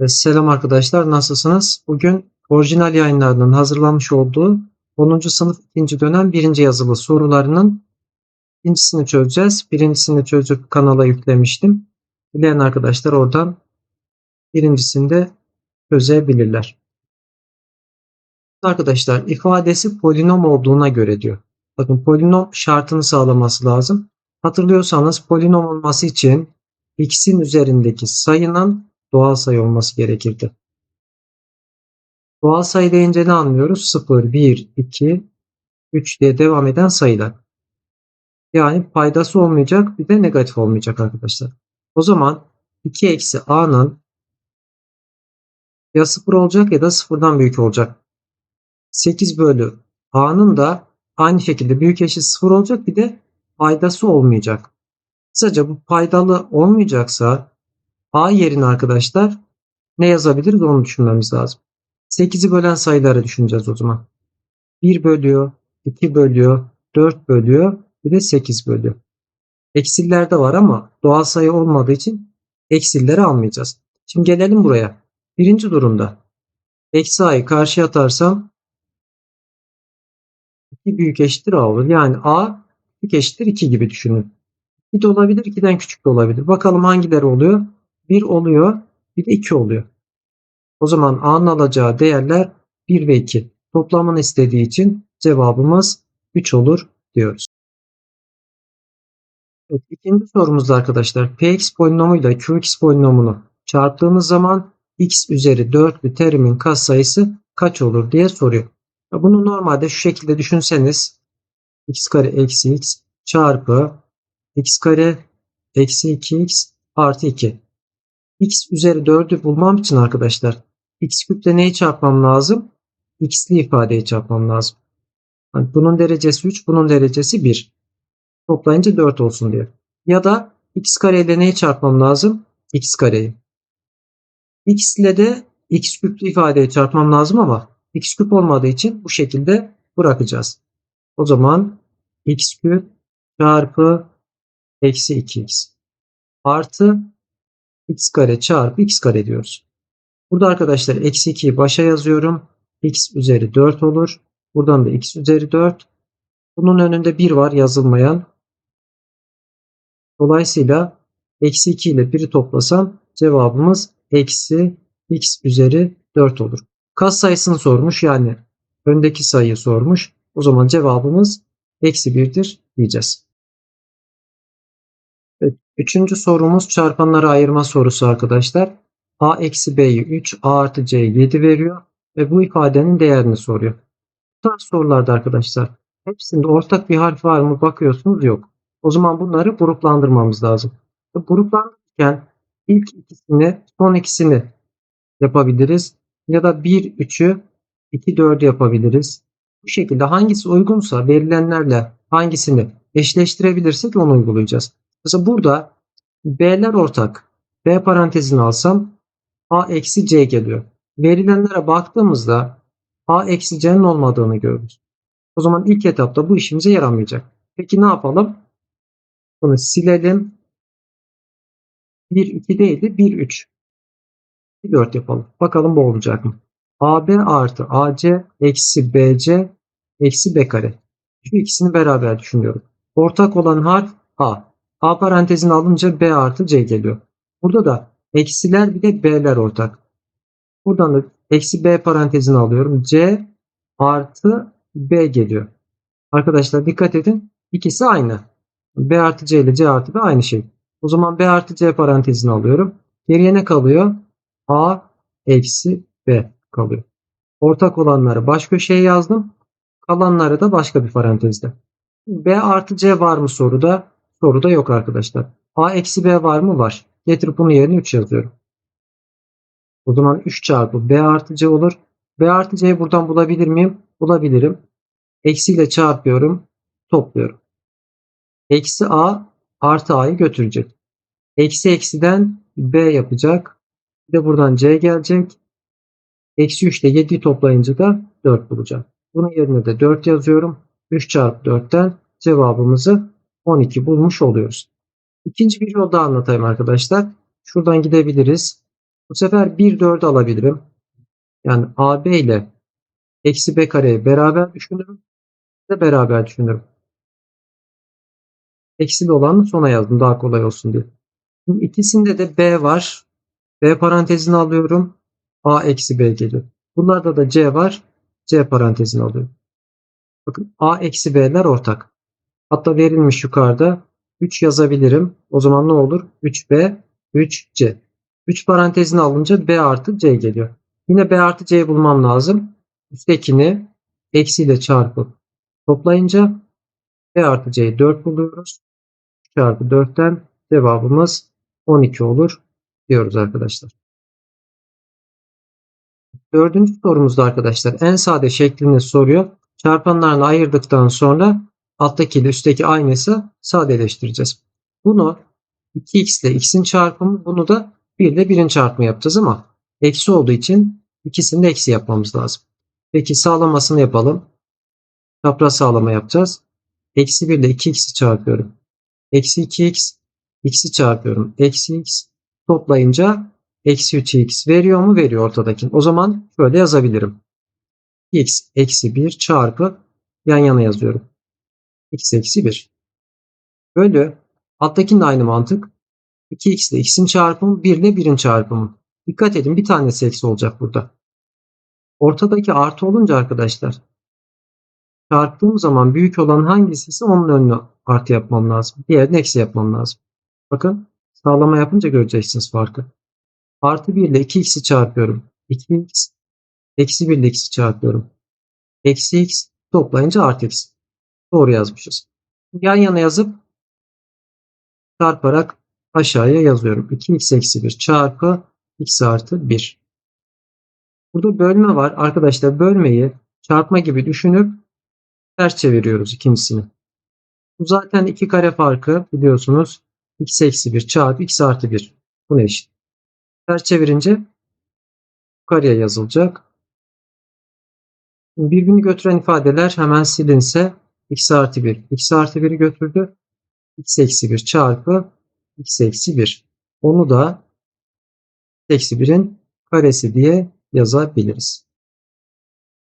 Selam arkadaşlar, nasılsınız? Bugün orijinal yayınlarının hazırlanmış olduğu 10. sınıf 2. dönem 1. yazılı sorularının ikincisini çözeceğiz. Birincisini çözüp kanala yüklemiştim. Dileyen arkadaşlar oradan birincisini de çözebilirler. Arkadaşlar ifadesi polinom olduğuna göre diyor. Bakın polinom şartını sağlaması lazım. Hatırlıyorsanız polinom olması için x'in üzerindeki sayının doğal sayı olması gerekirdi. Doğal sayı deyince ne anlıyoruz? 0, 1, 2, 3 diye devam eden sayılar. Yani paydası olmayacak bir de negatif olmayacak arkadaşlar. O zaman 2 eksi a'nın ya 0 olacak ya da 0'dan büyük olacak. 8 bölü a'nın da aynı şekilde büyük eşit 0 olacak bir de paydası olmayacak. Kısaca bu paydalı olmayacaksa A yerine arkadaşlar ne yazabiliriz onu düşünmemiz lazım. 8'i bölen sayıları düşüneceğiz o zaman. 1 bölüyor, 2 bölüyor, 4 bölüyor, bir de 8 bölüyor. Eksiller de var ama doğal sayı olmadığı için eksilleri almayacağız. Şimdi gelelim buraya. Birinci durumda eksi a'yı karşıya atarsam 2 büyük eşittir a olur. Yani a büyük eşittir 2 gibi düşünün. 2 de olabilir, 2'den küçük de olabilir. Bakalım hangileri oluyor? 1 oluyor, bir de 2 oluyor. O zaman A'nın alacağı değerler 1 ve 2. Toplamını istediği için cevabımız 3 olur diyoruz. Evet, ikinci sorumuzda arkadaşlar px polinomuyla qx polinomunu çarptığımız zaman x üzeri 4'lü terimin katsayısı kaç olur diye soruyor. Bunu normalde şu şekilde düşünseniz x kare eksi x çarpı x kare eksi 2x artı 2 x üzeri 4'ü bulmam için arkadaşlar x küple neyi çarpmam lazım? x'li ifadeyi çarpmam lazım. Yani bunun derecesi 3, bunun derecesi 1. Toplayınca 4 olsun diye. Ya da x kare ile neyi çarpmam lazım? x kareyi. x ile de x küplü ifadeyi çarpmam lazım ama x küp olmadığı için bu şekilde bırakacağız. O zaman x küp çarpı eksi 2x artı x kare çarpı x kare diyoruz. Burada arkadaşlar eksi 2'yi başa yazıyorum. x üzeri 4 olur. Buradan da x üzeri 4. Bunun önünde 1 var yazılmayan. Dolayısıyla eksi 2 ile 1'i toplasam cevabımız eksi x üzeri 4 olur. Kas sayısını sormuş yani öndeki sayıyı sormuş. O zaman cevabımız eksi 1'dir diyeceğiz. Üçüncü sorumuz çarpanları ayırma sorusu arkadaşlar. A eksi B'yi 3, A artı C'yi 7 veriyor ve bu ifadenin değerini soruyor. Bu tarz sorularda arkadaşlar hepsinde ortak bir harf var mı bakıyorsunuz yok. O zaman bunları gruplandırmamız lazım. Ve gruplandırırken ilk ikisini son ikisini yapabiliriz. Ya da 1 3'ü 2 4'ü yapabiliriz. Bu şekilde hangisi uygunsa verilenlerle hangisini eşleştirebilirsek onu uygulayacağız. Mesela burada B'ler ortak. B parantezini alsam A eksi C geliyor. Verilenlere baktığımızda A eksi C'nin olmadığını görürüz. O zaman ilk etapta bu işimize yaramayacak. Peki ne yapalım? Bunu silelim. 1 2 değil de 1 3. 1 4 yapalım. Bakalım bu olacak mı? AB artı AC eksi BC eksi B kare. Şu ikisini beraber düşünüyorum. Ortak olan harf A. A parantezini alınca B artı C geliyor. Burada da eksiler bir de B'ler ortak. Buradan da eksi B parantezini alıyorum. C artı B geliyor. Arkadaşlar dikkat edin. İkisi aynı. B artı C ile C artı B aynı şey. O zaman B artı C parantezini alıyorum. Geriye ne kalıyor? A eksi B kalıyor. Ortak olanları baş köşeye yazdım. Kalanları da başka bir parantezde. B artı C var mı soruda? Soruda yok arkadaşlar. A eksi B var mı? Var. Getirip bunu yerine 3 yazıyorum. O zaman 3 çarpı B artı C olur. B artı C'yi buradan bulabilir miyim? Bulabilirim. Eksiyle çarpıyorum. Topluyorum. Eksi A artı A'yı götürecek. Eksi eksiden B yapacak. Bir de buradan C gelecek. Eksi 3 ile 7'yi toplayınca da 4 bulacağım. Bunun yerine de 4 yazıyorum. 3 çarpı 4'ten cevabımızı 12 bulmuş oluyoruz. İkinci bir yol daha anlatayım arkadaşlar. Şuradan gidebiliriz. Bu sefer 1 4'ü alabilirim. Yani AB ile eksi B kareyi beraber düşünürüm. Ve beraber düşünürüm. Eksili olanı sona yazdım daha kolay olsun diye. Şimdi ikisinde de B var. B parantezini alıyorum. A eksi B geliyor. Bunlarda da C var. C parantezini alıyorum. Bakın A eksi B'ler ortak. Hatta verilmiş yukarıda 3 yazabilirim. O zaman ne olur? 3B, 3C. 3 parantezini alınca B artı C geliyor. Yine B artı C'yi bulmam lazım. Üsttekini eksiyle çarpıp toplayınca B artı C'yi 4 buluyoruz. 3 çarpı 4'ten cevabımız 12 olur diyoruz arkadaşlar. Dördüncü sorumuzda arkadaşlar en sade şeklini soruyor. Çarpanlarını ayırdıktan sonra alttaki ile üstteki aynısı sadeleştireceğiz. Bunu 2x ile x'in çarpımı bunu da 1 ile 1'in çarpımı yapacağız ama eksi olduğu için ikisini de eksi yapmamız lazım. Peki sağlamasını yapalım. Çapraz sağlama yapacağız. Eksi 1 ile 2x'i çarpıyorum. Eksi 2x x'i çarpıyorum. Eksi x toplayınca eksi 3x veriyor mu? Veriyor ortadaki. O zaman şöyle yazabilirim. x eksi 1 çarpı yan yana yazıyorum. X eksi 1 bölü alttakinin aynı mantık. 2x ile x'in çarpımı 1 ile 1'in çarpımı. Dikkat edin bir tanesi eksi olacak burada. Ortadaki artı olunca arkadaşlar çarptığım zaman büyük olan hangisi ise onun önüne artı yapmam lazım. Diğerini eksi yapmam lazım. Bakın sağlama yapınca göreceksiniz farkı. Artı 1 ile 2x'i çarpıyorum. 2x eksi 1 ile x'i çarpıyorum. Eksi x toplayınca artı x. Doğru yazmışız. Yan yana yazıp çarparak aşağıya yazıyorum. 2x eksi 1 çarpı x artı 1. Burada bölme var. Arkadaşlar bölmeyi çarpma gibi düşünüp ters çeviriyoruz ikincisini. Bu zaten iki kare farkı biliyorsunuz. x eksi 1 çarpı x artı 1. Bu ne eşit? Ters çevirince yukarıya yazılacak. Birbirini götüren ifadeler hemen silinse x artı 1. x artı 1'i götürdü. x eksi 1 çarpı x eksi 1. Onu da eksi 1'in karesi diye yazabiliriz.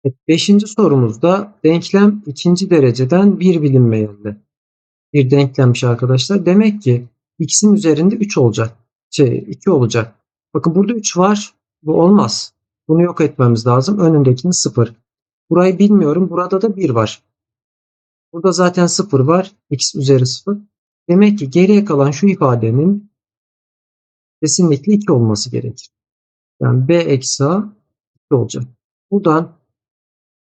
Evet, beşinci sorumuzda denklem ikinci dereceden bir bilinmeyenli bir denklemmiş arkadaşlar. Demek ki x'in üzerinde 3 olacak. Şey, 2 olacak. Bakın burada 3 var. Bu olmaz. Bunu yok etmemiz lazım. Önündekini 0. Burayı bilmiyorum. Burada da 1 var. Burada zaten 0 var. x üzeri 0. Demek ki geriye kalan şu ifadenin kesinlikle 2 olması gerekir. Yani b eksi a 2 olacak. Buradan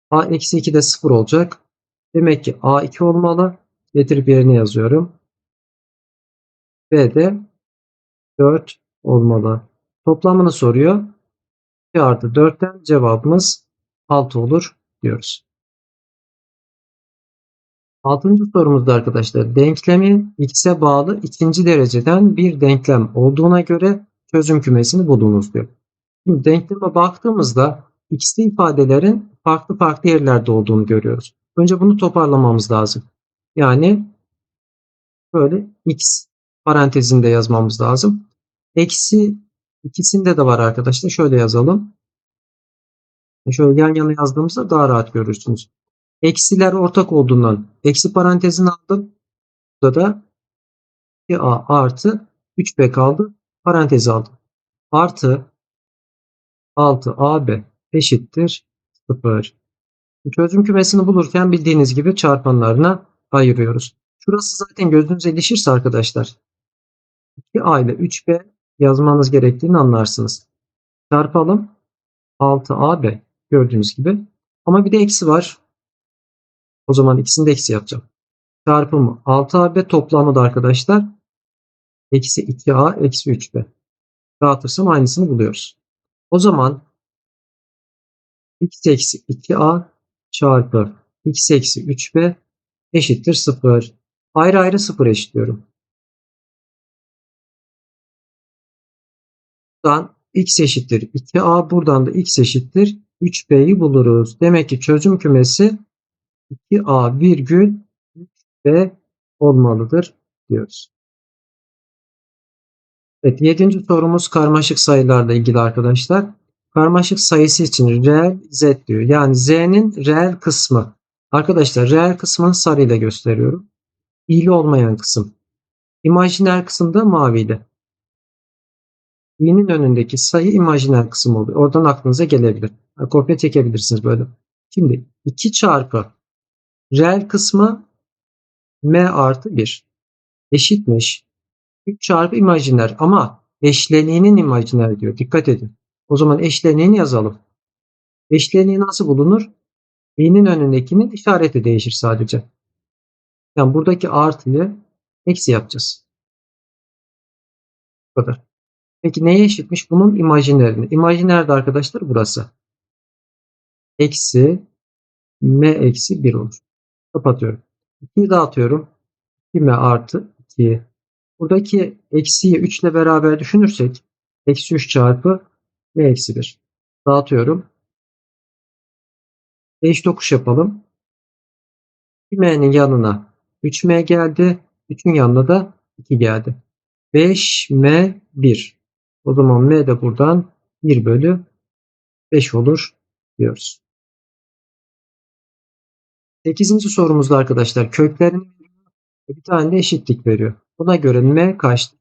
a eksi 2 de 0 olacak. Demek ki a 2 olmalı. Getirip yerine yazıyorum. b de 4 olmalı. Toplamını soruyor. 2 artı 4'ten cevabımız 6 olur diyoruz. Altıncı sorumuzda arkadaşlar denklemin x'e bağlı ikinci dereceden bir denklem olduğuna göre çözüm kümesini bulunuz diyor. Şimdi denkleme baktığımızda x'li ifadelerin farklı farklı yerlerde olduğunu görüyoruz. Önce bunu toparlamamız lazım. Yani böyle x parantezinde yazmamız lazım. Eksi ikisinde de var arkadaşlar. Şöyle yazalım. Şöyle yan yana yazdığımızda daha rahat görürsünüz. Eksiler ortak olduğundan eksi parantezini aldım. Burada da 2a artı 3b kaldı. Parantez aldım. Artı 6ab eşittir 0. Çözüm kümesini bulurken bildiğiniz gibi çarpanlarına ayırıyoruz. Şurası zaten gözünüze ilişirse arkadaşlar 2a ile 3b yazmanız gerektiğini anlarsınız. Çarpalım. 6ab gördüğünüz gibi. Ama bir de eksi var. O zaman ikisini de eksi yapacağım. Çarpımı 6ab toplamı da arkadaşlar eksi 2a eksi 3b. Dağıtırsam aynısını buluyoruz. O zaman x eksi 2a çarpı x eksi 3b eşittir 0. Ayrı ayrı 0 eşitliyorum. Buradan x eşittir 2a buradan da x eşittir 3b'yi buluruz. Demek ki çözüm kümesi 2a virgül 3b olmalıdır diyoruz. Evet, yedinci sorumuz karmaşık sayılarla ilgili arkadaşlar. Karmaşık sayısı için reel z diyor. Yani z'nin reel kısmı. Arkadaşlar reel kısmını sarıyla gösteriyorum. İyili olmayan kısım. İmajiner kısım da maviyle. i'nin önündeki sayı imajiner kısım oluyor. Oradan aklınıza gelebilir. Kopya çekebilirsiniz böyle. Şimdi 2 çarpı reel kısmı m artı 1 eşitmiş 3 çarpı imajiner ama eşleniğinin imajiner diyor. Dikkat edin. O zaman eşleniğini yazalım. Eşleniği nasıl bulunur? i'nin önündekinin işareti değişir sadece. Yani buradaki artıyı eksi yapacağız. Bu kadar. Peki neye eşitmiş? Bunun imajinerini. İmajiner de arkadaşlar burası. Eksi m eksi 1 olur. Kapatıyorum. 2'yi dağıtıyorum. 2m artı 2. Buradaki eksiyi 3 ile beraber düşünürsek eksi 3 çarpı m eksi 1. Dağıtıyorum. Eş dokuş yapalım. 2m'nin yanına 3m geldi. 3'ün yanına da 2 geldi. 5m1. O zaman m de buradan 1 bölü 5 olur diyoruz. 8. sorumuzda arkadaşlar köklerini bir tane eşitlik veriyor. Buna göre m kaçtır?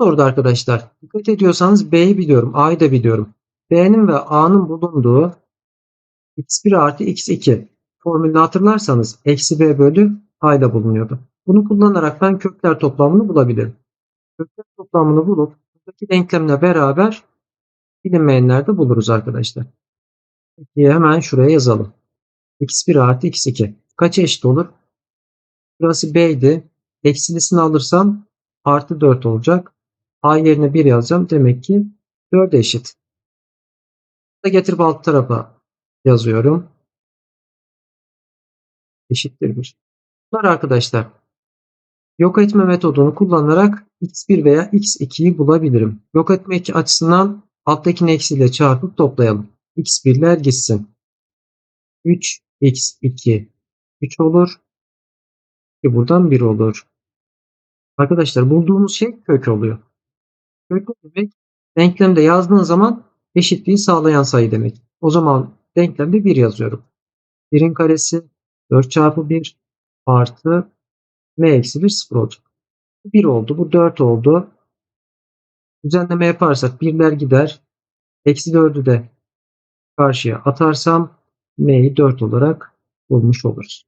Soruda arkadaşlar dikkat ediyorsanız b'yi biliyorum, a'yı da biliyorum. b'nin ve a'nın bulunduğu x1 artı x2 formülünü hatırlarsanız eksi b bölü a ile bulunuyordu. Bunu kullanarak ben kökler toplamını bulabilirim. Kökler toplamını bulup buradaki denklemle beraber bilinmeyenler de buluruz arkadaşlar. Peki hemen şuraya yazalım. X1 artı x2 kaça eşit olur? Burası b'ydi. Eksilisini alırsam artı 4 olacak. A yerine 1 yazacağım. Demek ki 4 eşit. Da getirip alt tarafa yazıyorum. Eşittir 1. Bunlar arkadaşlar yok etme metodunu kullanarak x1 veya x2'yi bulabilirim. Yok etmek açısından alttakini eksiyle çarpıp toplayalım. x1'ler gitsin. 3 x2 3 olur. Ki buradan 1 olur. Arkadaşlar bulduğumuz şey kök oluyor. Kök demek denklemde yazdığın zaman eşitliği sağlayan sayı demek. O zaman denklemde 1 yazıyorum. 1'in karesi 4 çarpı 1 artı m eksi 1 0 olacak. Bu 1 oldu. Bu 4 oldu. Düzenleme yaparsak birler gider. Eksi 4'ü de karşıya atarsam m'yi 4 olarak bulmuş oluruz.